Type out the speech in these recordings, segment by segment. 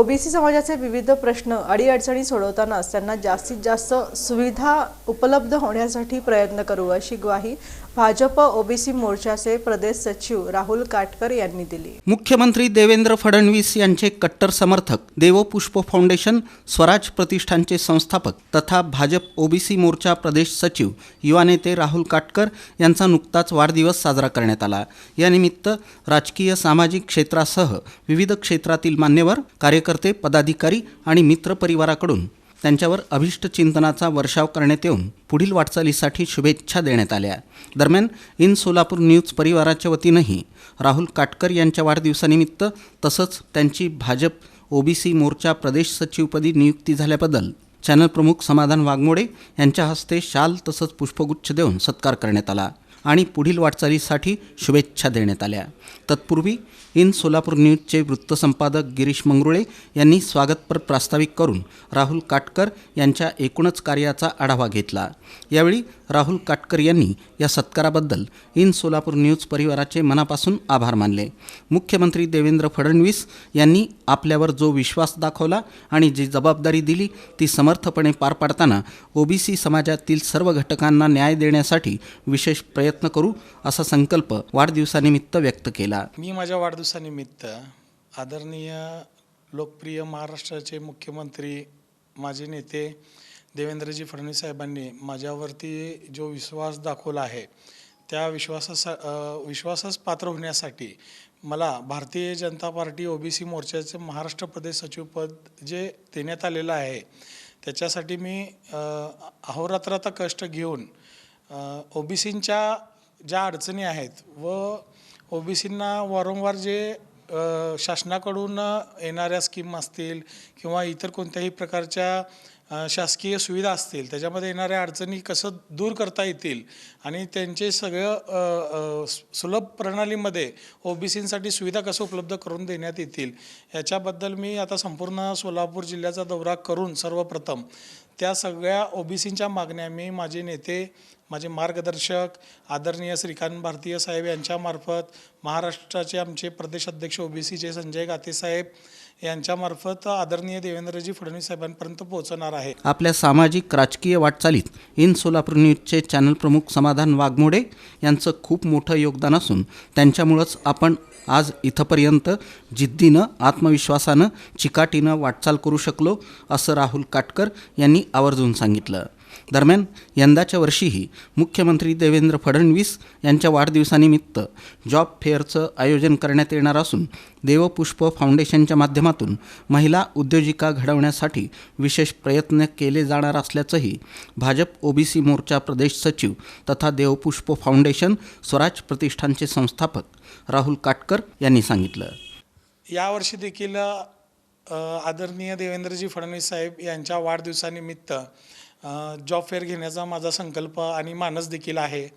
OBC समाजाचे विविध प्रश्न अडीअडचणी सोडवतानाच त्यांना जास्तीत जास्त सुविधा उपलब्ध होण्यासाठी प्रयत्न करू अशी ग्वाही भाजप ओबीसी मोर्चाचे प्रदेश सचिव राहुल काटकर यांनी दिली. मुख्यमंत्री देवेंद्र फडणवीस यांचे कट्टर समर्थक देवपुष्प फाउंडेशन स्वराज प्रतिष्ठानचे संस्थापक तथा भाजप ओबीसी मोर्चा प्रदेश सचिव युवा नेते राहुल काटकर यांचा नुकताच वाढदिवस साजरा करण्यात आला. यानिमित्त राजकीय सामाजिक क्षेत्रासह विविध क्षेत्रातील मान्यवर कार्यकर्ते पदाधिकारी आणि मित्रपरिवाराकडून त्यांच्यावर अभिष्ट चिंतनाचा वर्षाव करण्यात येऊन पुढील वाटचालीसाठी शुभेच्छा देण्यात आल्या. दरम्यान इन सोलापूर न्यूज परिवाराच्या वतीनंही राहुल काटकर यांच्या वाढदिवसानिमित्त तसंच त्यांची भाजप ओबीसी मोर्चा प्रदेश सचिवपदी नियुक्ती झाल्याबद्दल चॅनल प्रमुख समाधान वाघमोडे यांच्या हस्ते शाल तसंच पुष्पगुच्छ देऊन सत्कार करण्यात आला. आणि पुढील वाटचालीसाठी शुभेच्छा देण्यात आल्या. तत्पूर्वी इन सोलापूर न्यूजचे वृत्तसंपादक गिरीश मंगरुळे यांनी स्वागतपर प्रास्ताविक करून राहुल काटकर यांच्या एकूणच कार्याचा आढावा घेतला. यावेळी राहुल काटकर यांनी या सत्काराबद्दल इन सोलापूर न्यूज परिवाराचे मनापासून आभार मानले. मुख्यमंत्री देवेंद्र फडणवीस यांनी आपल्यावर जो विश्वास दाखवला आणि जी जबाबदारी दिली ती समर्थपणे पार पाडताना ओबीसी समाजातील सर्व घटकांना न्याय देण्यासाठी विशेष प्रयत्न प्रयत्न करू असा संकल्प वाढदिवसानिमित्त व्यक्त केला. मी माझ्या वाढदिवसानिमित्त आदरणीय लोकप्रिय महाराष्ट्राचे मुख्यमंत्री माझे नेते देवेंद्रजी फडणवीस साहेबांनी माझ्यावरती जो विश्वास दाखवला आहे त्या विश्वासासा विश्वासास पात्र होण्यासाठी मला भारतीय जनता पार्टी ओबीसी मोर्चाचे महाराष्ट्र प्रदेश सचिवपद जे देण्यात आलेलं आहे त्याच्यासाठी मी अहोरात्राचा अहोरात्र आता कष्ट घेऊन ओबीसींच्या ज्या अडचणी आहेत व ओबीसींना वारंवार जे शासनाकडून येणाऱ्या स्कीम असतील किंवा इतर कोणत्याही प्रकारच्या शासकीय सुविधा असतील त्याच्यामध्ये येणाऱ्या अडचणी कसं दूर करता येतील आणि त्यांचे सगळं सुलभ प्रणालीमध्ये ओबीसींसाठी सुविधा कसं उपलब्ध करून देण्यात येतील याच्याबद्दल मी आता संपूर्ण सोलापूर जिल्ह्याचा दौरा करून सर्वप्रथम त्या सगळ्या ओबीसींच्या मागण्या मी माझे नेते माझे मार्गदर्शक आदरणीय श्रीकांत भारतीय साहेब यांच्यामार्फत महाराष्ट्राचे आमचे प्रदेश अध्यक्ष ओबीसीचे संजय गाते साहेब यांच्यामार्फत आदरणीय देवेंद्रजी फडणवीस साहेबांपर्यंत पोहोचणार आहे. आपल्या सामाजिक राजकीय वाटचालीत इन सोलापूर न्यूजचे चॅनल प्रमुख समाधान वाघमोडे यांचं खूप मोठं योगदान असून त्यांच्यामुळंच आपण आज इथंपर्यंत जिद्दीनं आत्मविश्वासानं चिकाटीनं वाटचाल करू शकलो असं राहुल काटकर यांनी आवर्जून सांगितलं. दरम्यान यंदाच्या वर्षीही मुख्यमंत्री देवेंद्र फडणवीस यांच्या वाढदिवसानिमित्त जॉब फेअरचं आयोजन करण्यात येणार असून देवपुष्प फाउंडेशनच्या माध्यमातून महिला उद्योजिका घडवण्यासाठी विशेष प्रयत्न केले जाणार असल्याचंही भाजप ओबीसी मोर्चा प्रदेश सचिव तथा देवपुष्प फाउंडेशन स्वराज प्रतिष्ठानचे संस्थापक राहुल काटकर यांनी सांगितलं. यावर्षी देखील आदरणीय देवेंद्रजी फडणवीस साहेब यांच्या वाढदिवसानिमित्त जॉब फेअर घेण्याचा माझा संकल्प आणि मानस देखील आहे.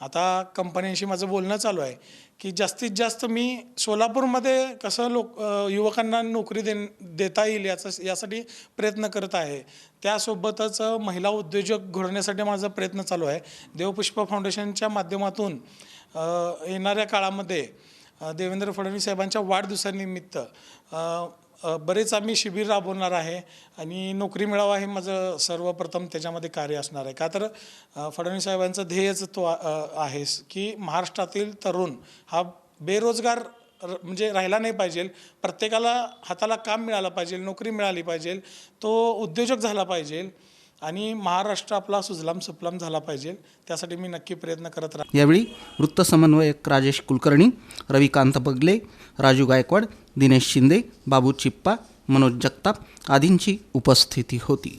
आता कंपन्यांशी माझं बोलणं चालू आहे की जास्तीत जास्त मी सोलापूरमध्ये कसं लोक युवकांना नोकरी दे देता येईल याचा यासाठी प्रयत्न करत आहे. त्यासोबतच महिला उद्योजक घडवण्यासाठी माझा प्रयत्न चालू आहे. देवपुष्प फाउंडेशनच्या माध्यमातून येणाऱ्या काळामध्ये देवेंद्र फडणवीस साहेबांच्या वाढदिवसानिमित्त बरेच आम्ही शिबिर राबवणार आहे आणि नोकरी मिळावा हे माझं सर्वप्रथम त्याच्यामध्ये कार्य असणार आहे. का तर फडणवीस साहेबांचं ध्येयच तो आहे की महाराष्ट्रातील तरुण हा बेरोजगार र- म्हणजे राहिला नाही पाहिजे. प्रत्येकाला हाताला काम मिळालं पाहिजे नोकरी मिळाली पाहिजे तो उद्योजक झाला पाहिजे. आणि महाराष्ट्र आपला सुजलाम सुफलाम झाला पाहिजे. त्यासाठी मी नक्की प्रयत्न करत राहा यावेळी वृत्तसमन्वयक राजेश कुलकर्णी रविकांत बगले राजू गायकवाड दिनेश शिंदे बाबू चिप्पा मनोज जगताप आदींची उपस्थिती होती.